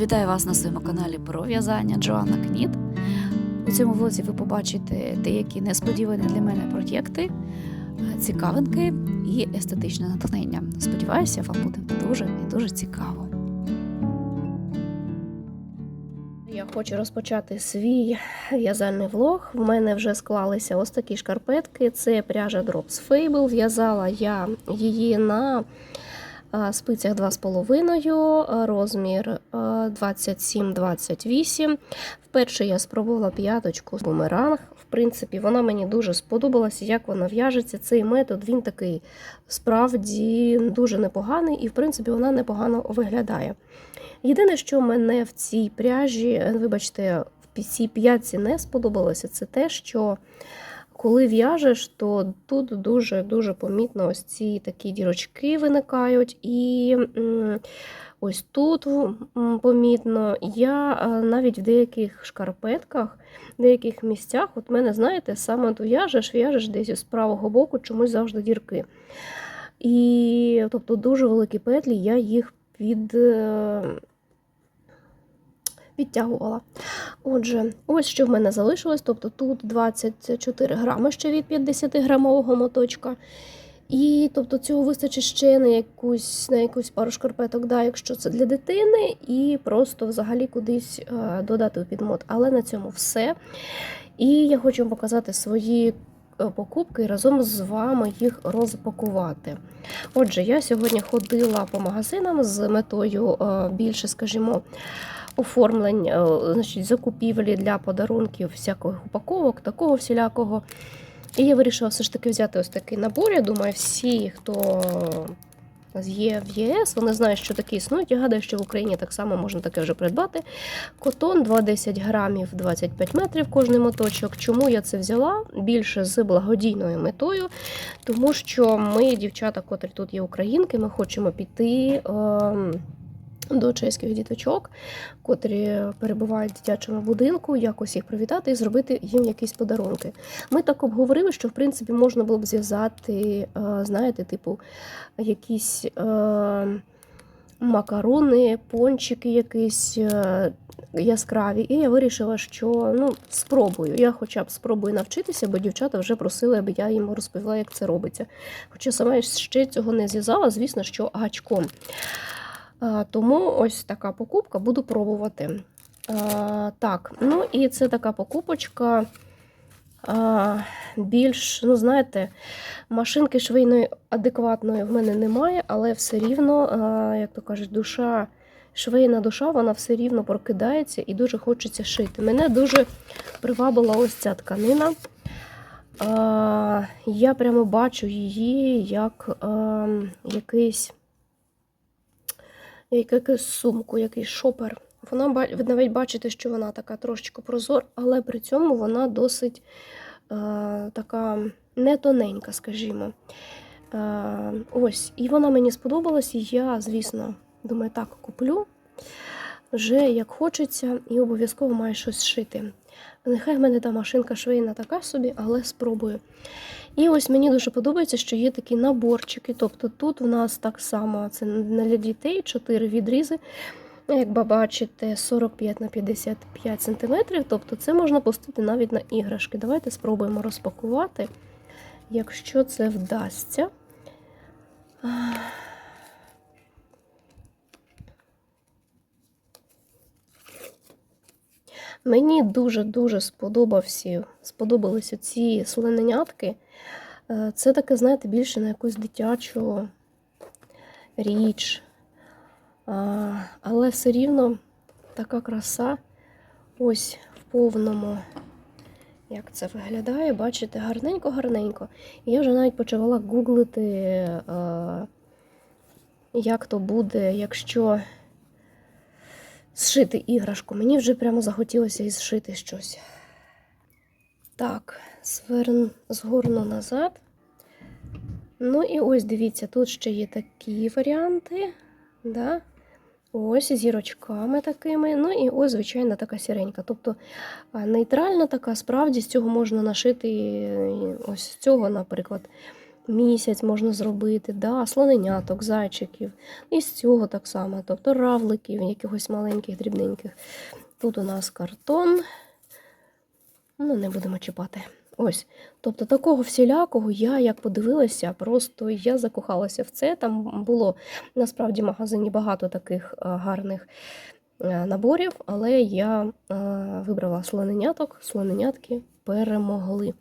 Вітаю вас на своєму каналі про в'язання Джоанна Кніт. У цьому влозі ви побачите деякі несподівані для мене проєкти, цікавинки і естетичне натхнення. Сподіваюся, вам буде дуже і дуже цікаво. Я хочу розпочати свій в'язальний влог. В мене вже склалися ось такі шкарпетки. Це пряжа Drops Fable. В'язала я її на спицях 2,5, розмір 27-28. Вперше я спробувала п'яточку з бумеранг. В принципі, вона мені дуже сподобалася, як вона в'яжеться. Цей метод він такий справді дуже непоганий, і в принципі вона непогано виглядає. Єдине, що мене в цій пряжі, вибачте, в цій п'ятці не сподобалося, це те, що коли в'яжеш, то тут дуже-дуже помітно ось ці такі дірочки виникають. І ось тут помітно. Я е, навіть в деяких шкарпетках, в деяких місцях, от мене, знаєте, саме то в'яжеш, в'яжеш десь з правого боку чомусь завжди дірки. І тобто дуже великі петлі, я їх під. Підтягувала. Отже, ось що в мене залишилось. Тобто тут 24 грами ще від 50-грамового моточка. І тобто цього вистачить ще на якусь на якусь пару шкарпеток, да, якщо це для дитини, і просто взагалі кудись е, додати у підмот. Але на цьому все. І я хочу вам показати свої е, покупки і разом з вами їх розпакувати. Отже, я сьогодні ходила по магазинам з метою е, більше, скажімо, оформлень, е, значить, закупівлі для подарунків, всяких упаковок, такого всілякого. І я вирішила все ж таки взяти ось такий набор. Я думаю, всі, хто є в ЄС, вони знають, що такі існують. Я гадаю, що в Україні так само можна таке вже придбати. Котон 2,10 грамів 25 метрів кожний моточок. Чому я це взяла? Більше з благодійною метою, тому що ми, дівчата, котрі тут є українки, ми хочемо піти. Е до чеських діточок, котрі перебувають в дитячому будинку, якось їх привітати і зробити їм якісь подарунки. Ми так обговорили, що в принципі можна було б зв'язати, е, знаєте, типу, якісь е, макарони, пончики якісь. е, Яскраві, і я вирішила, що ну спробую. Я хоча б спробую навчитися, бо дівчата вже просили, аби я їм розповіла, як це робиться. Хоча сама ще цього не зв'язала, звісно, що гачком. Тому ось така покупка, буду пробувати. Так, ну і це така покупочка. Більш, ну, знаєте, машинки швейної адекватної в мене немає, але все рівно, як то кажуть, душа, швейна душа, вона все рівно прокидається і дуже хочеться шити. Мене дуже привабила ось ця тканина. Я прямо бачу її як якийсь як якусь сумку, якийсь шопер. Вона ви навіть бачите, що вона така трошечки прозора, але при цьому вона досить е, така не тоненька, скажімо. Е, ось, І вона мені сподобалась, і я, звісно, думаю, так, куплю вже як хочеться, і обов'язково маю щось шити. Нехай в мене та машинка швейна така собі, але спробую. І ось мені дуже подобається, що є такі наборчики. Тобто тут в нас так само це для дітей 4 відрізи. Як ви бачите, 45 на 55 см. Тобто це можна пустити навіть на іграшки. Давайте спробуємо розпакувати, якщо це вдасться. Мені дуже-дуже сподобався, сподобалися ці слоненятки. Е, Це таке, знаєте, більше на якусь дитячу річ. Але все рівно така краса ось в повному, як це виглядає, бачите, гарненько-гарненько. Я вже навіть почала гуглити, як то буде, якщо зшити іграшку. Мені вже прямо захотілося і зшити щось. Так, зверну, згорну назад. Ну і ось дивіться, тут ще є такі варіанти. Да? Ось зірочками такими. Ну і ось, звичайно, така сіренька. Тобто нейтральна така, справді з цього можна нашити ось з цього, наприклад, місяць можна зробити, да, слоненяток, зайчиків. І з цього так само, тобто равликів, якихось маленьких, дрібненьких. Тут у нас картон. Ну, не будемо чіпати. Ось. Тобто такого всілякого я як подивилася, просто я закохалася в це. Там було насправді в магазині багато таких е, гарних е, наборів, але я е, вибрала слоненяток, слоненятки перемогли.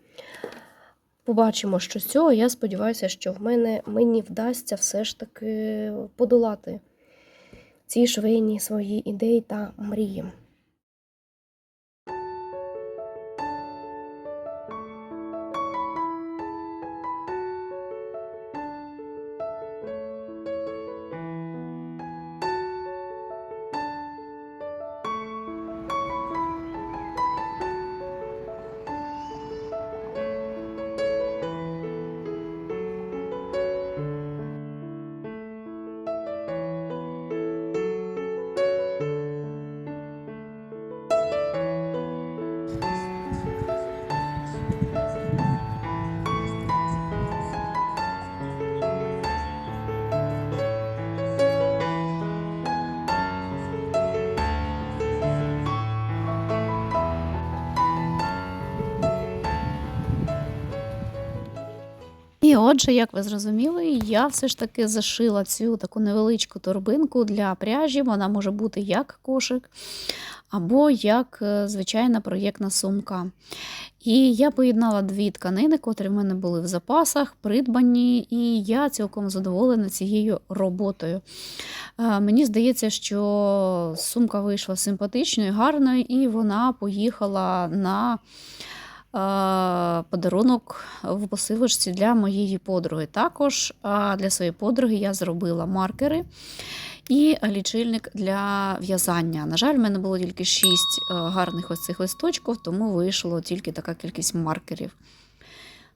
Побачимо, що з цього. Я сподіваюся, що в мене мені вдасться все ж таки подолати ці швейні свої ідеї та мрії. І отже, як ви зрозуміли, я все ж таки зашила цю таку невеличку торбинку для пряжі. Вона може бути як кошик, або як е, звичайна проєктна сумка. І я поєднала дві тканини, котрі в мене були в запасах, придбані, і я цілком задоволена цією роботою. Е, Мені здається, що сумка вийшла симпатичною, гарною, і вона поїхала на подарунок в посилочці для моєї подруги. Також е, для своєї подруги я зробила маркери і лічильник для в'язання. На жаль, в мене було тільки 6 гарних ось цих листочків, тому вийшло тільки така кількість маркерів.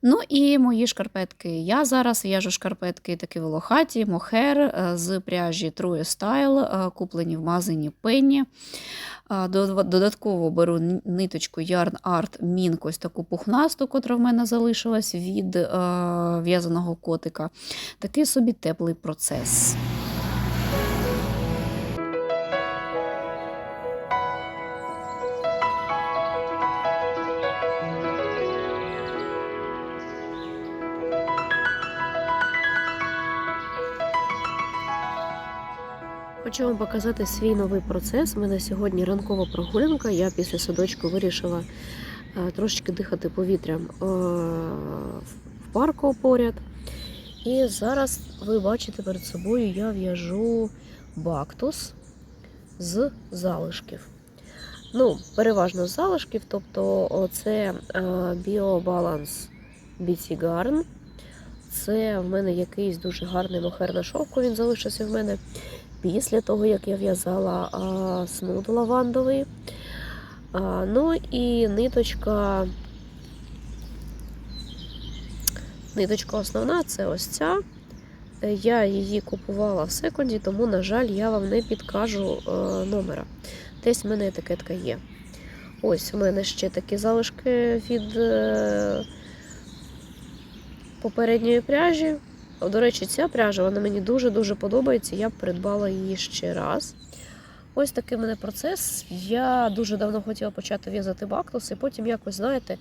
Ну і мої шкарпетки. Я зараз в'яжу шкарпетки такі волохаті, мохер е, з пряжі True Style, е, куплені в магазині. Е, Додатково беру ниточку Yarn Art Mink, ось таку пухнасту, котра в мене залишилась від е, в'язаного котика. Такий собі теплий процес. Хочу вам показати свій новий процес. У мене сьогодні ранкова прогулянка. Я після садочку вирішила е, трошечки дихати повітрям е, в парку поряд. І зараз ви бачите перед собою, я в'яжу бактус з залишків. Ну, переважно з залишків, тобто це біобаланс Garn. Це в мене якийсь дуже гарний мохер на шовку, він залишився в мене після того, як я в'язала снуд лавандовий. А, ну і ниточка. Ниточка основна це ось ця. Я її купувала в секунді, тому, на жаль, я вам не підкажу е, номера. Десь в мене етикетка є. Ось у мене ще такі залишки від е, попередньої пряжі. До речі, ця пряжа вона мені дуже-дуже подобається. Я б придбала її ще раз. Ось такий мене процес. Я дуже давно хотіла почати в'язати бактус, і потім якось, знаєте,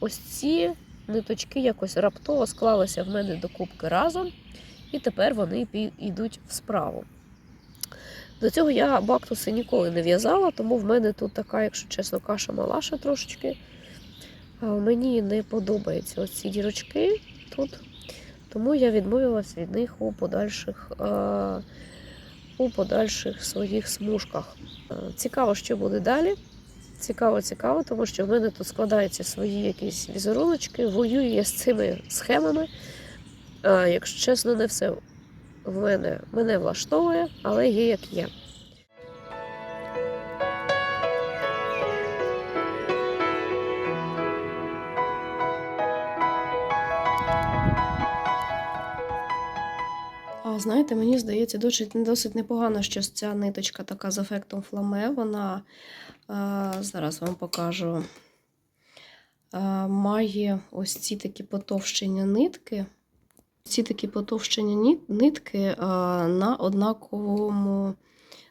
ось ці ниточки якось раптово склалися в мене до кубки разом, і тепер вони йдуть в справу. До цього я бактуси ніколи не в'язала, тому в мене тут така, якщо чесно, каша малаша трошечки. Мені не подобаються ось ці дірочки тут. Тому я відмовилась від них у подальших, е, у подальших своїх смужках. Е, Цікаво, що буде далі. Цікаво, цікаво, тому що в мене тут складаються свої якісь візеруночки, воюю я з цими схемами. Е, Якщо чесно, не все в мене мене влаштовує, але є як є. Знаєте, мені здається, досить, досить непогано, що ця ниточка така з ефектом фламе. Вона е, зараз вам покажу. Е, має ось ці такі потовщення нитки. Ці такі потовщені ні- нитки а, на однаковому,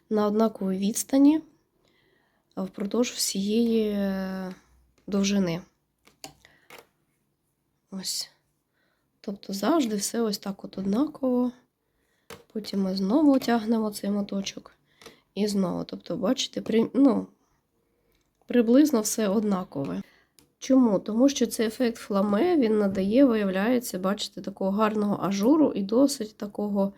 на однаковій відстані впродовж всієї е, довжини. Ось. Тобто завжди все ось так от однаково. Потім ми знову тягнемо цей моточок. І знову. Тобто, бачите, при, ну, приблизно все однакове. Чому? Тому що цей ефект фламе він надає, виявляється, бачите, такого гарного ажуру і досить такого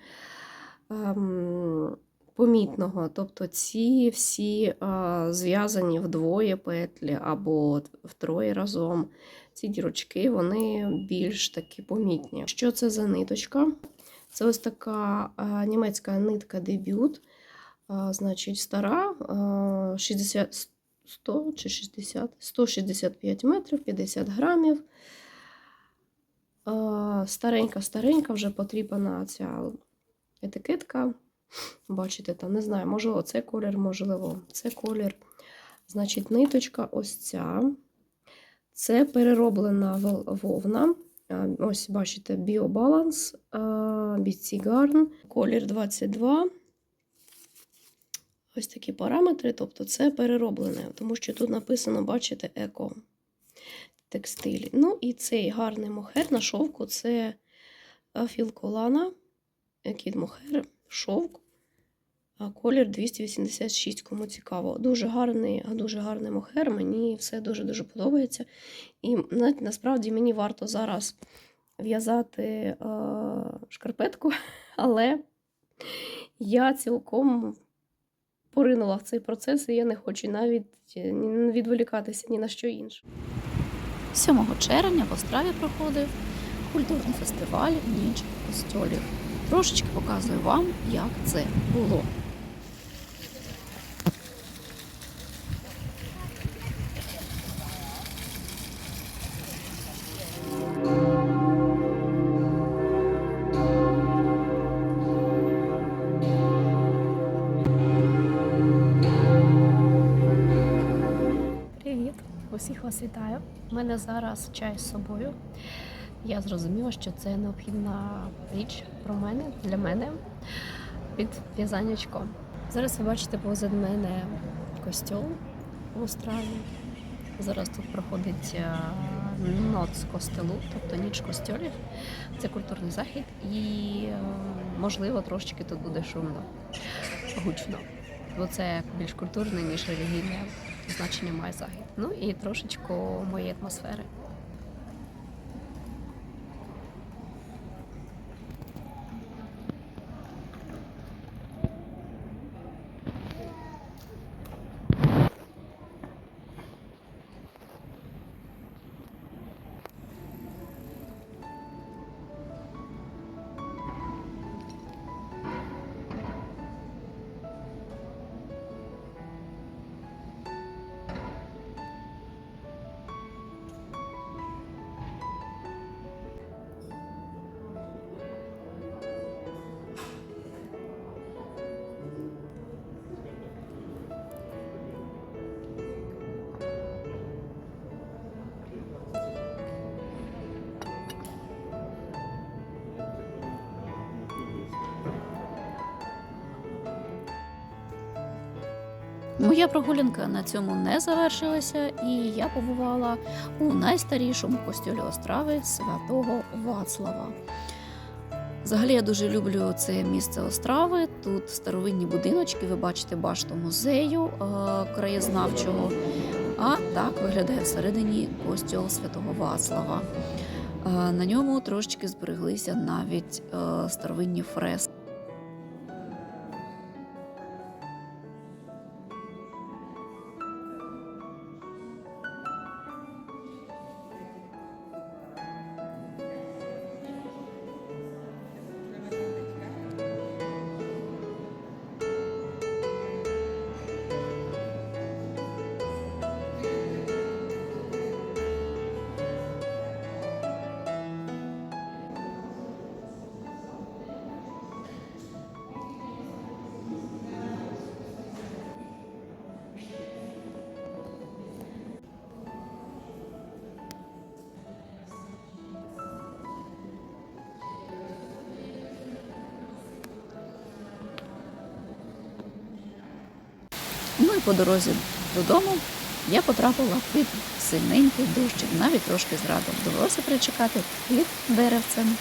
ем, помітного. Тобто ці всі а, зв'язані вдвоє петлі або втроє разом. Ці дірочки вони більш такі помітні. Що це за ниточка? Це ось така а, німецька нитка дебют. А, значить, стара а, 60, 100 чи 60, 165 метрів, 50 грамів. А, Старенька, старенька, вже потріпана ця етикетка. Бачите, там, не знаю, можливо, це колір, можливо, це колір. Значить, ниточка ось ця. Це перероблена вовна. А, Ось, бачите, біобаланс, BC Garn, колір 22. Ось такі параметри, тобто це перероблене, тому що тут написано, бачите, еко текстилі. Ну і цей гарний мохер на шовку це філколана, кіт мохер, шовк, а колір 286, кому цікаво. Дуже гарний, дуже гарний мохер, мені все дуже-дуже подобається. І навіть насправді мені варто зараз в'язати е, шкарпетку, але я цілком поринула в цей процес, і я не хочу навіть е, відволікатися ні на що інше. 7 червня в Острові проходив культурний фестиваль Ніч костьолів. Трошечки показую вам, як це було. Мене зараз чай з собою. Я зрозуміла, що це необхідна річ про мене, для мене під в'язаннячко. Зараз ви бачите позад мене костьол в Острові. Зараз тут проходить е, ноц костелу, тобто ніч костьолів. Це культурний захід, і е, можливо трошечки тут буде шумно, гучно. Бо це більш культурне, ніж релігійне значення має захід. Ну і трошечку моєї атмосфери. Моя прогулянка на цьому не завершилася, і я побувала у найстарішому костюлі Острави святого Вацлава. Взагалі я дуже люблю це місце Острави. Тут старовинні будиночки, ви бачите башту музею е, краєзнавчого. А так виглядає всередині костюл святого Вацлава. Е, на ньому трошечки збереглися навіть е, старовинні фрески. Ну і по дорозі додому я потрапила під сильненький дощик, навіть трошки з. Довелося причекати під деревцем.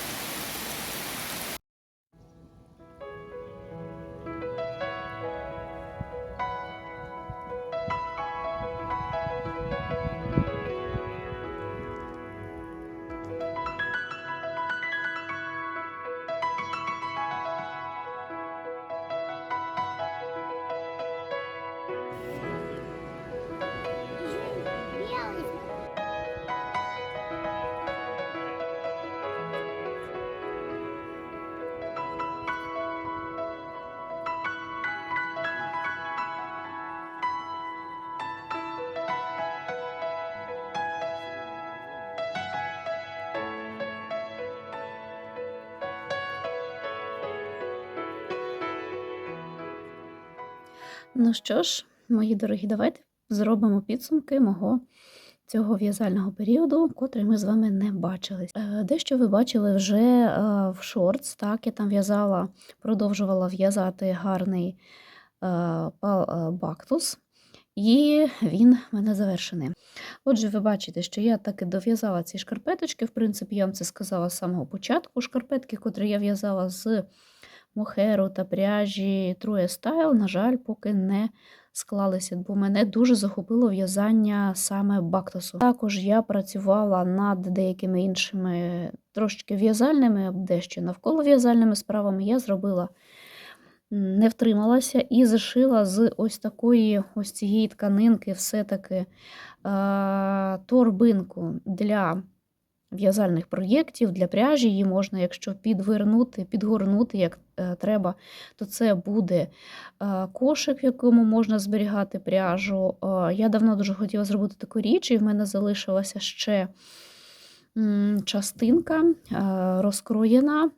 Ну що ж, мої дорогі, давайте зробимо підсумки мого цього в'язального періоду, котрий ми з вами не бачили. Е, Дещо ви бачили вже е, в шортс, так, я там в'язала, продовжувала в'язати гарний е, бактус, і він в мене завершений. Отже, ви бачите, що я таки дов'язала ці шкарпеточки. В принципі, я вам це сказала з самого початку. Шкарпетки, котрі я в'язала з мохеру та пряжі Троє Стайл, на жаль, поки не склалися, бо мене дуже захопило в'язання саме бактусу. Також я працювала над деякими іншими трошечки в'язальними, дещо навколо в'язальними справами. Я зробила, не втрималася і зашила з ось такої ось цієї тканинки все-таки е, торбинку для в'язальних проєктів, для пряжі. Її можна, якщо підвернути, підгорнути як е, треба, то це буде е, кошик, в якому можна зберігати пряжу. Е, Я давно дуже хотіла зробити таку річ, і в мене залишилася ще частинка розкроєна.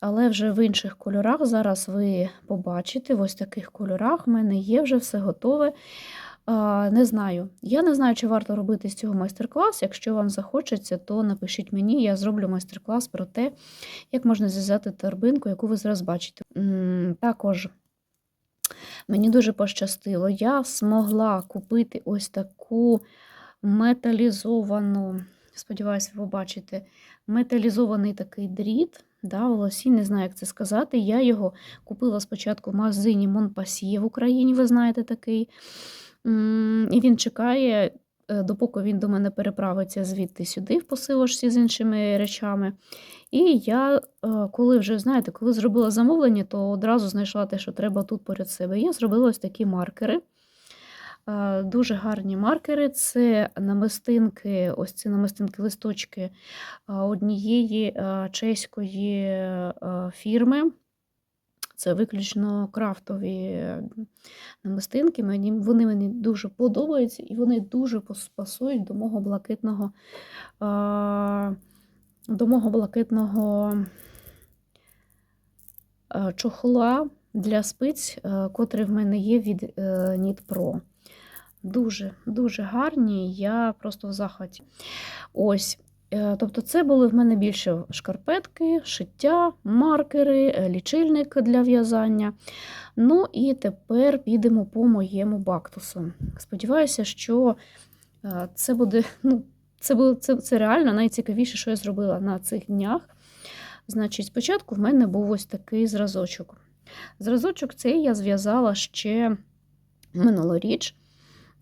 Але вже в інших кольорах. Зараз ви побачите, в ось таких кольорах в мене є вже все готове. Не знаю. Я не знаю, чи варто робити з цього майстер-клас. Якщо вам захочеться, то напишіть мені, я зроблю майстер-клас про те, як можна зв'язати торбинку, яку ви зараз бачите. Також мені дуже пощастило, я змогла купити ось таку металізовану, сподіваюся, ви бачите, металізований такий дріт. Да, волосій, не знаю, як це сказати. Я його купила спочатку в магазині Монпасьє в Україні, ви знаєте такий. І він чекає, е, допоки він до мене переправиться звідти сюди, в посилочці з іншими речами. І я, е, коли вже, знаєте, коли зробила замовлення, то одразу знайшла те, що треба тут поряд себе. Я зробила ось такі маркери. Е, Дуже гарні маркери. Це намистинки, ось ці намистинки листочки е, однієї чеської фірми. Це виключно крафтові намистинки. Мені, вони мені дуже подобаються і вони дуже пасують до мого блакитного, до мого блакитного е, чохла для спиць, е, котрий в мене є від е, Knit Pro. Дуже, дуже гарні, я просто в захваті. Ось. Е, Тобто, це були в мене більше шкарпетки, шиття, маркери, е, лічильник для в'язання. Ну і тепер підемо по моєму бактусу. Сподіваюся, що е, це буде, ну, це, буде, це, це реально найцікавіше, що я зробила на цих днях. Значить, спочатку в мене був ось такий зразочок. Зразочок цей я зв'язала ще минулоріч,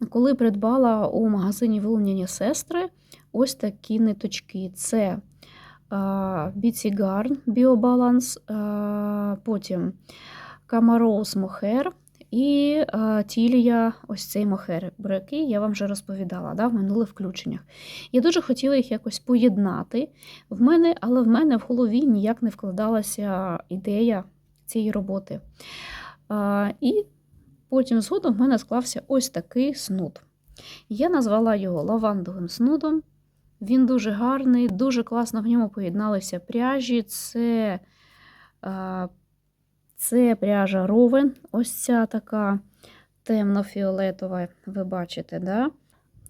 коли придбала у магазині Вилняні сестри ось такі ниточки. Це Біці Гарн Біобаланс, потім Камароус Мохер і Тілія, ось цей мохер, про який я вам вже розповідала да, в минулих включеннях. Я дуже хотіла їх якось поєднати в мене, але в мене в голові ніяк не вкладалася ідея цієї роботи. І потім згодом в мене склався ось такий снуд. Я назвала його лавандовим снудом. Він дуже гарний, дуже класно в ньому поєдналися пряжі. Це, це пряжа Ровен, ось ця така темно-фіолетова, ви бачите, да?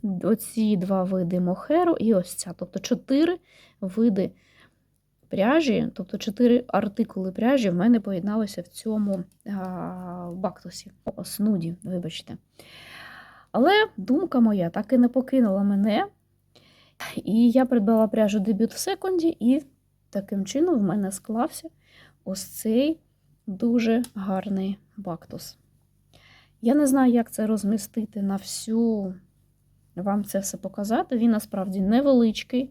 оці два види мохеру і ось ця. Тобто чотири види пряжі, тобто чотири артикули пряжі в мене поєдналися в цьому, а, бактусі, о, снуді, вибачте. Але думка моя так і не покинула мене. І я придбала пряжу дебют в секунді, і таким чином в мене склався ось цей дуже гарний бактус. Я не знаю, як це розмістити на всю, вам це все показати. Він насправді невеличкий.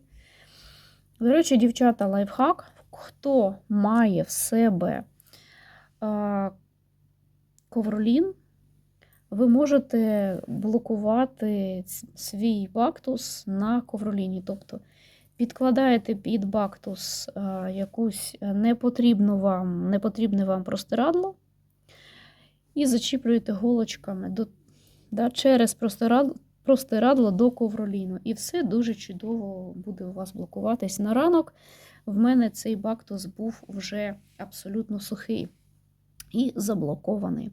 До речі, дівчата, лайфхак. Хто має в себе ковролін, ви можете блокувати свій бактус на ковроліні. Тобто підкладаєте під бактус якусь непотрібну вам, непотрібне вам простирадло і зачіплюєте голочками до, да, через простирадло, простирадло до ковроліну. І все дуже чудово буде у вас блокуватись на ранок. В мене цей бактус був вже абсолютно сухий і заблокований.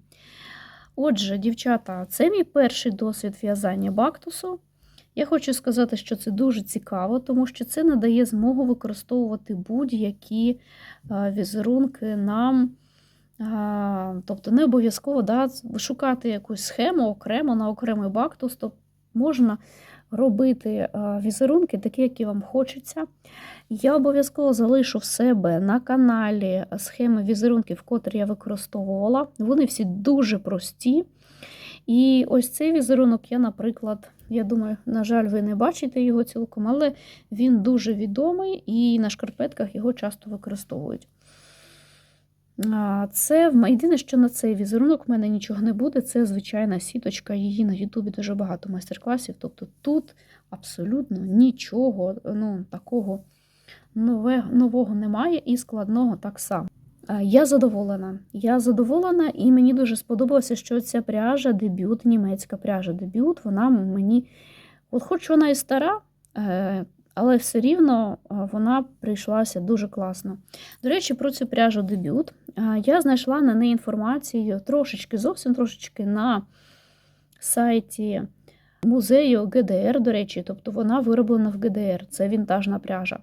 Отже, дівчата, це мій перший досвід в'язання бактусу. Я хочу сказати, що це дуже цікаво, тому що це надає змогу використовувати будь-які візерунки нам. Тобто не обов'язково да, шукати якусь схему окремо на окремий бактус. Тобто можна робити візерунки, такі, які вам хочеться. Я обов'язково залишу в себе на каналі схеми візерунків, котрі я використовувала. Вони всі дуже прості. І ось цей візерунок я, наприклад, я думаю, на жаль, ви не бачите його цілком, але він дуже відомий і на шкарпетках його часто використовують. Це єдине, що на цей візерунок в мене нічого не буде. Це звичайна сіточка. Її на Ютубі дуже багато майстер-класів. Тобто тут абсолютно нічого ну, такого нове, нового немає і складного так само. Я задоволена. Я задоволена, і мені дуже сподобалося, що ця пряжа дебют, німецька пряжа дебют, вона мені, от хоч вона і стара, е, але все рівно е, вона прийшлася дуже класно. До речі, про цю пряжу дебют. е, Я знайшла на неї інформацію трошечки, зовсім трошечки на сайті музею ГДР, до речі, тобто вона вироблена в ГДР, це вінтажна пряжа.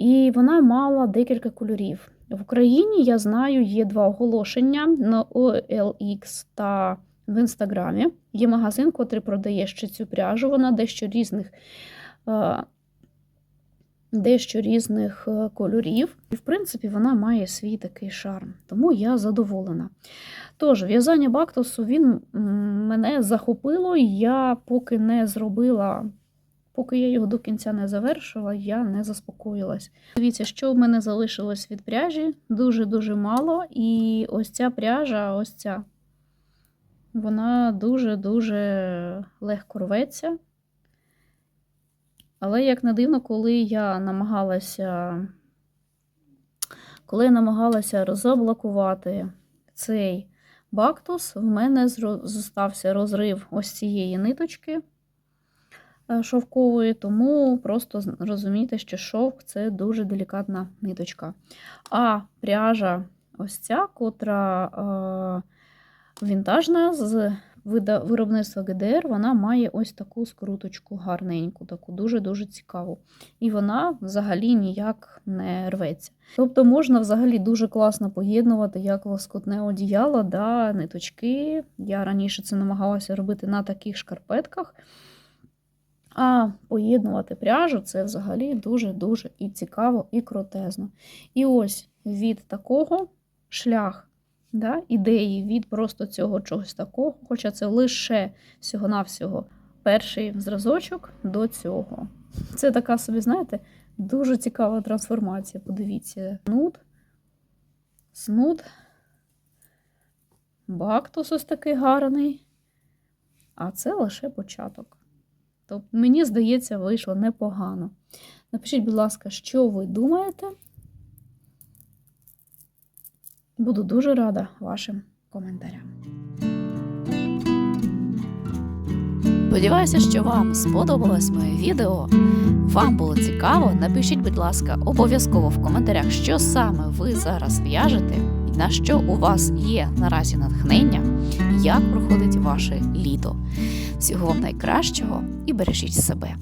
І вона мала декілька кольорів. В Україні я знаю, є два оголошення на OLX та в інстаграмі. Є магазин, котрий продає ще цю пряжу. Вона дещо різних, е, дещо різних е, кольорів. І, в принципі, вона має свій такий шарм. Тому я задоволена. Тож, в'язання бактусу він мене захопило. Я поки не зробила. Поки я його до кінця не завершила, я не заспокоїлась. Дивіться, що в мене залишилось від пряжі, дуже-дуже мало. І ось ця пряжа, ось ця, вона дуже-дуже легко рветься. Але, як не дивно, коли я намагалася, коли я намагалася розблокувати цей бактус, в мене зостався розрив ось цієї ниточки шовкової, тому просто розумійте, що шовк це дуже делікатна ниточка. А пряжа ось ця, котра е, вінтажна з виробництва ГДР, вона має ось таку скруточку гарненьку, таку дуже-дуже цікаву. І вона взагалі ніяк не рветься. Тобто можна взагалі дуже класно поєднувати як лоскутне одіяло, да, ниточки. Я раніше це намагалася робити на таких шкарпетках. А поєднувати пряжу це взагалі дуже-дуже і цікаво, і крутезно. І ось від такого шлях да, ідеї, від просто цього чогось такого, хоча це лише всього-навсього перший зразочок до цього. Це така собі, знаєте, дуже цікава трансформація. Подивіться, снуд, снуд, бактус ось такий гарний, а це лише початок. Тобто, мені здається, вийшло непогано. Напишіть, будь ласка, що ви думаєте. Буду дуже рада вашим коментарям. Сподіваюся, що вам сподобалось моє відео. Вам було цікаво. Напишіть, будь ласка, обов'язково в коментарях, що саме ви зараз в'яжете, і на що у вас є наразі натхнення, як проходить ваше літо. Всього вам найкращого і бережіть себе.